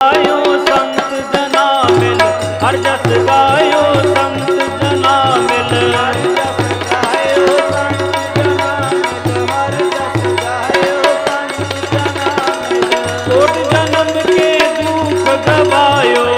ਗਾਇਓ ਸੰਤ ਜਨਾ ਮਿਲ ਹਰ ਜਸ ਗਾਇਓ ਸੰਤ ਜਨਾ ਮਿਲ ਗਾਇਓ ਸੰਤ ਜਨਾ ਮਿਲ ਹਰ ਜਸ ਗਾਇਓ ਸੰਤ ਜਨਾ ਮਿਲ ਕੋਟ ਜਨਮ ਕੇ ਦੁਖ ਗਵਾਇਓ।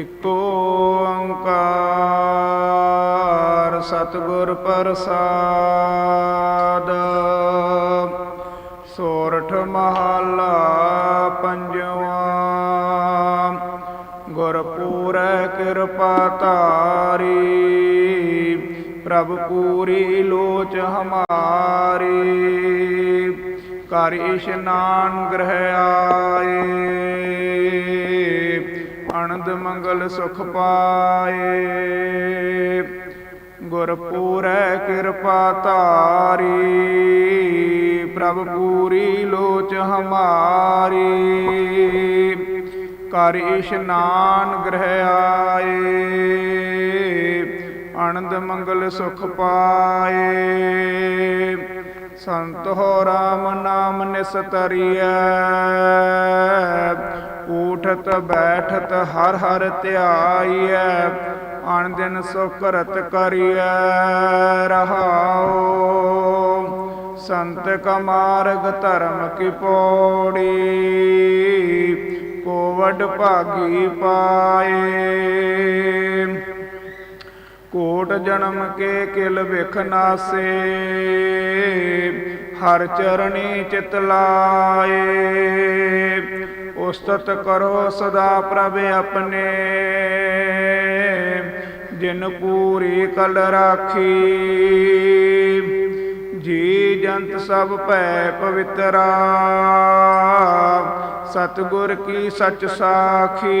ਇਕ ਓੰਕਾਰ ਸਤਿਗੁਰ ਪ੍ਰਸਾਦ। ਸੋਰਠ ਮਹਲਾ ਪੰਜਵਾ। ਗੁਰਪੂਰੈ ਕਿਰਪਾ ਤਾਰੀ ਪ੍ਰਭ ਪੂਰੀ ਲੋਚ ਹਮਾਰੀ। ਕਰ ਇਸ਼ਨਾਨ ਗ੍ਰਹਿ ਮੰਗਲ ਸੁਖ ਪਾਏ। ਗੁਰਪੂਰੈ ਕਿਰਪਾ ਧਾਰੀ, ਪ੍ਰਭ ਪੂਰੀ ਲੋਚ ਹਮਾਰੀ। ਕਰ ਇਸ਼ਨਾਨ ਗ੍ਰਹਿ ਆਏ, ਆਨੰਦ ਮੰਗਲ ਸੁਖ ਪਾਏ। ਸੰਤ ਹੋ ਰਾਮ ਨਾਮ ਨਿਸਤਰੀਐ ਉਠਤ ਬੈਠਤ ਹਰ ਹਰ ਧਿਆਈਐ, ਅਣ ਦਿਨ ਸੁਕਰਤ ਕਰੀਐ ਰਹਾਓ ਸੰਤ ਕਾ ਧਰਮ ਕੀ ਪੌੜੀ, ਕੋਵਡ ਭਾਗੀ ਪਾਏ। ਕੋਟ ਜਨਮ ਕੇ ਕਿਲ ਵਿਖ ਨਾਸੇ, ਹਰ ਚਰਣੀ ਚਿਤ ਲਾਏ। ਉਸਤਤ ਕਰੋ ਸਦਾ ਪ੍ਰਭ ਆਪਣੇ। ਜਿਨ ਪੂਰੀ ਕਲ ਰਾਖੀ, ਜੀ ਜੰਤ ਸਭ ਭੈ ਪਵਿੱਤਰਾ। ਸਤਿਗੁਰ ਕੀ ਸਚ ਸਾਖੀ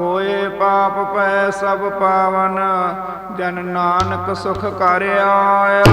ਹੋਏ ਪਾਪ ਪੈ ਸਭ ਪਾਵਨ ਜਨ ਨਾਨਕ ਸੁਖ ਕਰ ਆਇਆ।